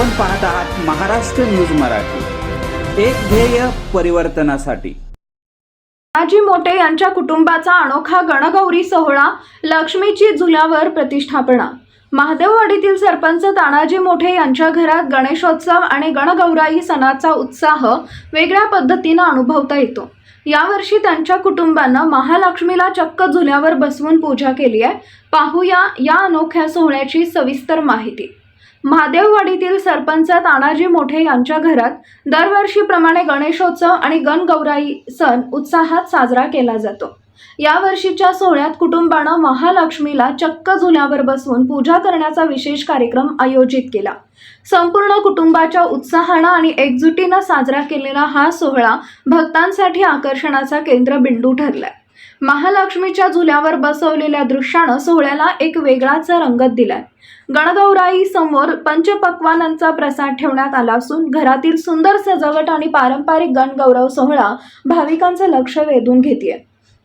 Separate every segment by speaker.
Speaker 1: आपण पाहत आहात महाराष्ट्र न्यूज मराठी. एक ध्येय परिवर्तनासाठी.
Speaker 2: तानाजी मोटे यांच्या कुटुंबाचा अनोखा गणगौरी सोहळा लक्ष्मीची झुल्यावर प्रतिष्ठापना. महादेववाडीतील सरपंच तानाजी मोठे यांच्या घरात गणेशोत्सव आणि गणगौराई सणाचा उत्साह वेगळ्या पद्धतीनं अनुभवता येतो. यावर्षी त्यांच्या कुटुंबानं महालक्ष्मीला चक्क झुल्यावर बसवून पूजा केली आहे. पाहूया या अनोख्या सोहळ्याची सविस्तर माहिती. महादेववाडीतील सरपंच तानाजी मोठे यांच्या घरात दरवर्षीप्रमाणे गणेशोत्सव आणि गणगौराई सण उत्साहात साजरा केला जातो. यावर्षीच्या सोहळ्यात कुटुंबानं महालक्ष्मीला चक्क झुल्यावर बसवून पूजा करण्याचा विशेष कार्यक्रम आयोजित केला. संपूर्ण कुटुंबाच्या उत्साहानं आणि एकजुटीनं साजरा केलेला हा सोहळा भक्तांसाठी आकर्षणाचा केंद्रबिंदू ठरलाय. महालक्ष्मीच्या झुल्यावर बसवलेल्या दृश्यानं सोहळ्याला एक वेगळाच रंगत दिलाय. गणगौराई समोर पंचपक्वानांचा प्रसाद ठेवण्यात आला असून घरातील सुंदर सजावट आणि पारंपरिक गणगौरव सोहळा भाविकांचं लक्ष वेधून घेते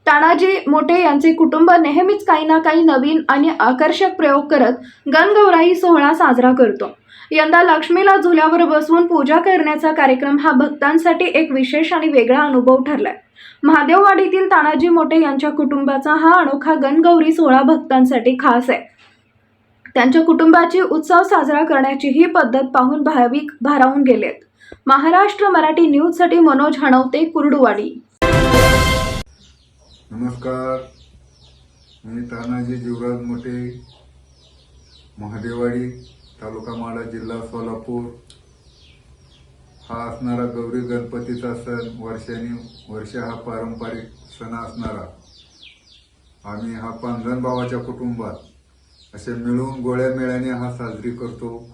Speaker 2: तानाजी मोठे यांचे कुटुंब नेहमीच काही ना काही नवीन आणि आकर्षक प्रयोग करत गणगौराई सोहळा साजरा करतो. यंदा लक्ष्मीला झुल्यावर बसवून पूजा करण्याचा कार्यक्रम हा भक्तांसाठी एक विशेष आणि वेगळा अनुभव ठरलाय. महादेववाडीतील तानाजी मोठे यांच्या कुटुंबाचा हा अनोखा गणगौरी सोहळा भक्तांसाठी खास आहे. त्यांच्या कुटुंबाची उत्सव साजरा करण्याची ही पद्धत पाहून भाविक भारावून गेलेत. महाराष्ट्र मराठी न्यूजसाठी मनोज हणवते कुर्डुवाडी.
Speaker 3: नमस्कार. मी तानाजी जीवराज मोठे महादेवाडी तालुका माडा जिल्हा सोलापूर. हा असणारा गौरी गणपतीचा सण वर्षाने वर्ष हा पारंपरिक सण असणारा. आम्ही हा पांजण भावाच्या कुटुंबात असे मिळून गोळ्या मेळ्याने हा साजरी करतो.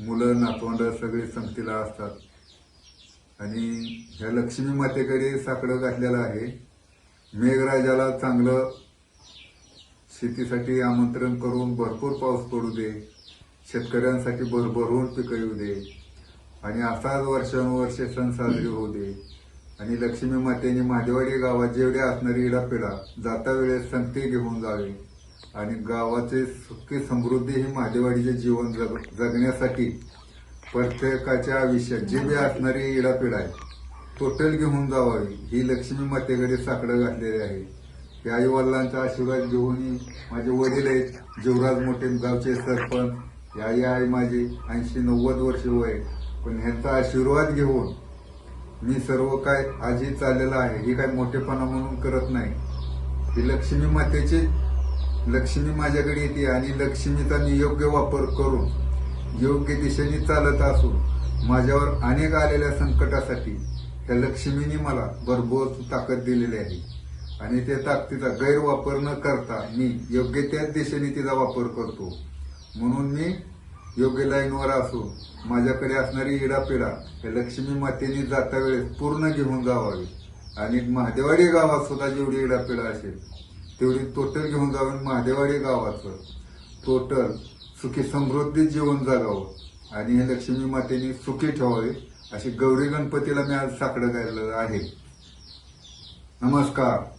Speaker 3: मुलं नातवंड सगळे संगतीला असतात. आणि ह्या लक्ष्मी मातेकडे साकडं घातलेलं आहे. मेघराजाला चांगलं शेतीसाठी आमंत्रण करून भरपूर पाऊस पडू दे. शेतकऱ्यांसाठी भरभरून पिकं येऊ दे. आणि असाच वर्षानुवर्षे सण साजरे होऊ दे. आणि लक्ष्मी मातेने महादेवाडी गावात जेवढे असणारी इडापिडा जाता वेळेस संगती घेऊन जावे. आणि गावाचे सुखी समृद्धी ही महादेवाडीचे जीवन जग जगण्यासाठी प्रत्येकाच्या आयुष्यात जे बी असणारी इडापिडा आहे टोटल घेऊन जावावी. ही लक्ष्मी मातेकडे साकडं घातलेली आहे. त्या आई वडिलांचा आशीर्वाद घेऊन माझे वडील आहेत जीवराज मोठे गावचे सरपंच ही आई आहे माझी ऐंशी नव्वद वर्ष वय पण ह्यांचा आशीर्वाद घेऊन मी सर्व काय आजही चाललेलं आहे. ही काय मोठेपणा म्हणून करत नाही. ही लक्ष्मी मातेची लक्ष्मी माझ्याकडे येते आणि लक्ष्मीचा मी योग्य वापर करून योग्य दिशेने चालत असून माझ्यावर अनेक आलेल्या संकटासाठी त्या लक्ष्मीने मला भरभोस ताकद दिलेली आहे. आणि त्या ताकदीचा गैरवापर न करता मी योग्य त्याच दिशेने तिचा वापर करतो. म्हणून मी योग्य लाईनवर असो माझ्याकडे असणारी इडापिडा हे लक्ष्मी मातेने जाता वेळेस पूर्ण घेऊन जावावी. आणि महादेवाडी गावात सुद्धा जेवढी इडापिडा असेल तेवढी टोटल घेऊन जाऊन महादेवाडी गावाचं टोटल सुखी समृद्धी जीवन जगावं. आणि हे लक्ष्मी मातेने सुखी ठेवावे अशी गौरी गणपतीला मी आज साकडं गायलेलं आहे. नमस्कार.